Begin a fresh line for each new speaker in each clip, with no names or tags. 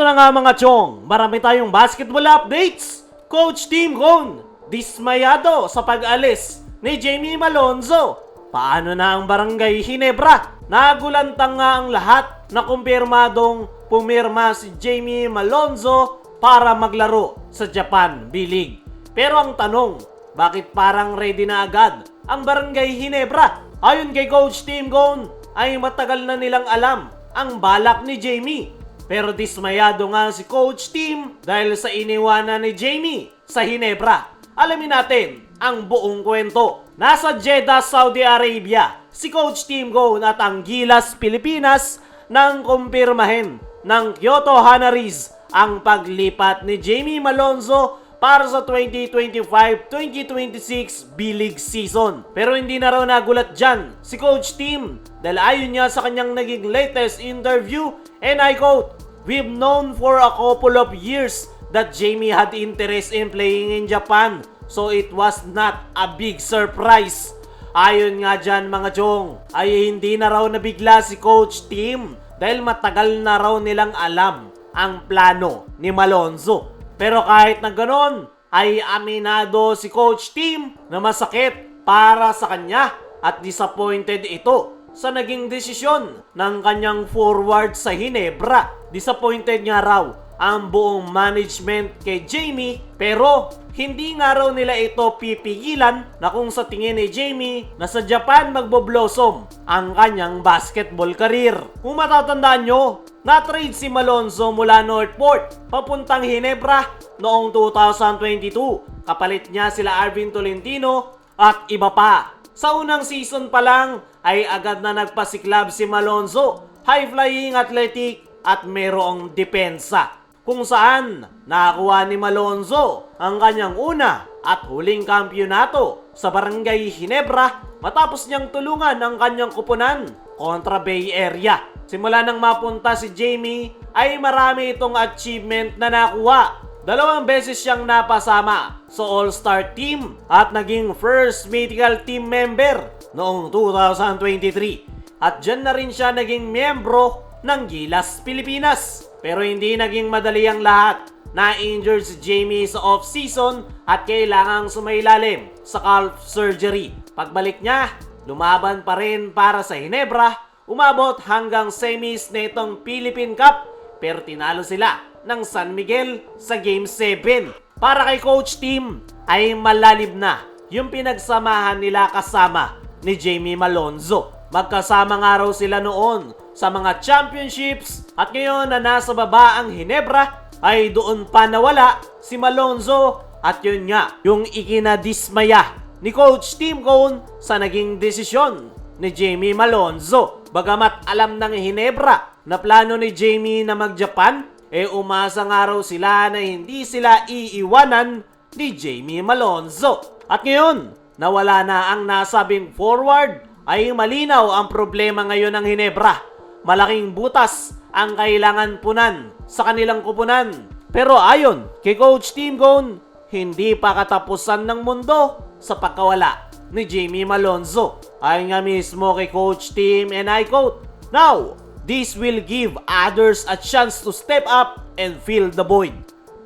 Eto na nga mga chong, marami tayong basketball updates. Coach Team Cone, dismayado sa pag-alis ni Jamie Malonzo. Paano na ang barangay Hinebra? Nagulantang nga ang lahat na kumpirmadong pumirma si Jamie Malonzo para maglaro sa Japan B-League. Pero ang tanong, bakit parang ready na agad ang barangay Hinebra? Ayon kay Coach Team Cone, ay matagal na nilang alam ang balak ni Jamie pero dismayado nga si Coach Team dahil sa iniwanan ni Jamie sa Hinebra. Alamin natin ang buong kwento. Nasa Jeddah, Saudi Arabia, si Coach Team Go at ang Gilas, Pilipinas nang kumpirmahin ng Kyoto Hanaris ang paglipat ni Jamie Malonzo para sa 2025-2026 B-League season. Pero hindi na raw nagulat dyan si Coach Team dahil ayon niya sa kanyang naging latest interview and I quote, We've known for a couple of years that Jamie had interest in playing in Japan so it was not a big surprise. Ayon nga dyan mga chong, ay hindi na raw nabigla si Coach Team dahil matagal na raw nilang alam ang plano ni Malonzo. Pero kahit na ganon, ay aminado si Coach Team na masakit para sa kanya at disappointed ito sa naging desisyon ng kanyang forward sa Hinebra. Disappointed nga raw ang buong management kay Jamie pero hindi nga raw nila ito pipigilan na kung sa tingin ni Jamie na sa Japan magbo-blossom ang kanyang basketball career. Kung matatandaan nyo, na-trade si Malonzo mula Northport papuntang Hinebra noong 2022. Kapalit niya sila Arvin Tolentino at iba pa. Sa unang season pa lang ay agad na nagpasiklab si Malonzo, high-flying athletic at merong depensa. Kung saan nakakuha ni Malonzo ang kanyang una at huling kampyonato sa Barangay Hinebra matapos niyang tulungan ang kanyang kupunan kontra Bay Area. Simula nang mapunta si Jamie ay marami itong achievement na nakuha Dalawang beses siyang napasama sa All-Star Team at naging first medical team member noong 2023. At dyan na rin siya naging miyembro ng Gilas Pilipinas. Pero hindi naging madali ang lahat. Na-injured si Jamie sa off-season at kailangang sumailalim sa calf surgery. Pagbalik niya, lumaban pa rin para sa Hinebra, umabot hanggang semis nitong Philippine Cup pero tinalo sila ng San Miguel sa Game 7. Para kay Coach Team ay malalib na yung pinagsamahan nila kasama ni Jamie Malonzo. Magkasama nga raw sila noon sa mga championships at ngayon na nasa baba ang Hinebra ay doon pa nawala si Malonzo at yun nga yung ikinadismaya ni Coach Team Cone sa naging desisyon ni Jamie Malonzo. Bagamat alam ng Hinebra na plano ni Jamie na mag-Japan, eh umasa nga raw sila na hindi sila iiwanan ni Jamie Malonzo. At ngayon, nawala na ang nasabing forward ay malinaw ang problema ngayon ng Hinebra. Malaking butas ang kailangan punan sa kanilang kupunan. Pero ayon kay Coach Team Gone, hindi pa katapusan ng mundo sa pagkawala ni Jamie Malonzo. Ayon nga mismo kay Coach Team and I quote, Now, this will give others a chance to step up and fill the void.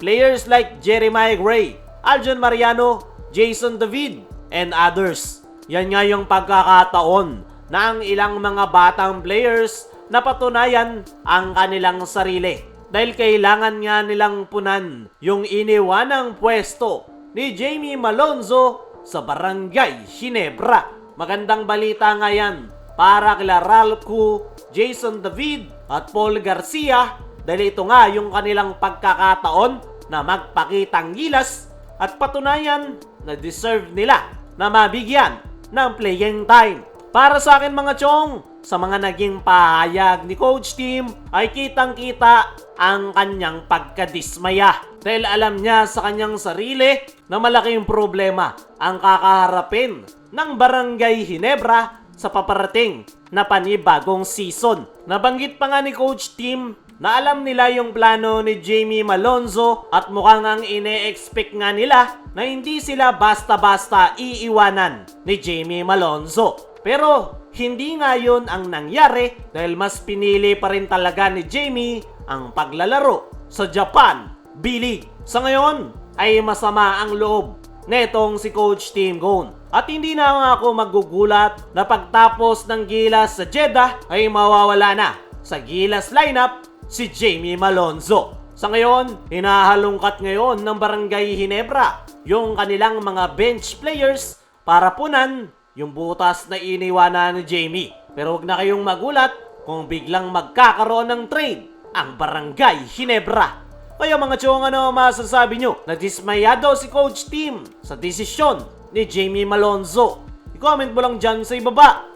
Players like Jeremiah Gray, Aljon Mariano, Jason David, and others. Yan nga yung pagkakataon ng ilang mga batang players na patunayan ang kanilang sarili. Dahil kailangan nga nilang punan yung iniwanang pwesto ni Jamie Malonzo sa Barangay Ginebra. Magandang balita nga yan para kila Ralph Ku, Jason David at Paul Garcia dahil ito nga yung kanilang pagkakataon na magpakitang gilas at patunayan na deserve nila na mabigyan ng playing time. Para sa akin mga chong, sa mga naging pahayag ni Coach Team ay kitang-kita ang kanyang pagkadismaya. Dahil alam niya sa kanyang sarili na malaking problema ang kakaharapin ng Barangay Hinebra sa paparating na panibagong season. Nabanggit pa nga ni Coach Team na alam nila yung plano ni Jamie Malonzo at mukhang ang ine-expect nga nila na hindi sila basta-basta iiwanan ni Jamie Malonzo. Pero hindi nga yun ang nangyari dahil mas pinili pa rin talaga ni Jamie ang paglalaro sa Japan B-League. Sa ngayon ay masama ang loob netong si Coach Tim Gone. At hindi na nga ako magugulat na pagtapos ng Gilas sa Jeddah ay mawawala na sa Gilas lineup si Jamie Malonzo. Sa ngayon, hinahalungkat ngayon ng Barangay Hinebra yung kanilang mga bench players para punan yung butas na iniwanan ni Jamie. Pero wag na kayong magulat kung biglang magkakaroon ng trade ang Barangay Hinebra. Kaya mga chong ano masasabi nyo? Nadismayado si Coach Tim sa desisyon ni Jamie Malonzo. I-comment mo lang dyan sa ibaba.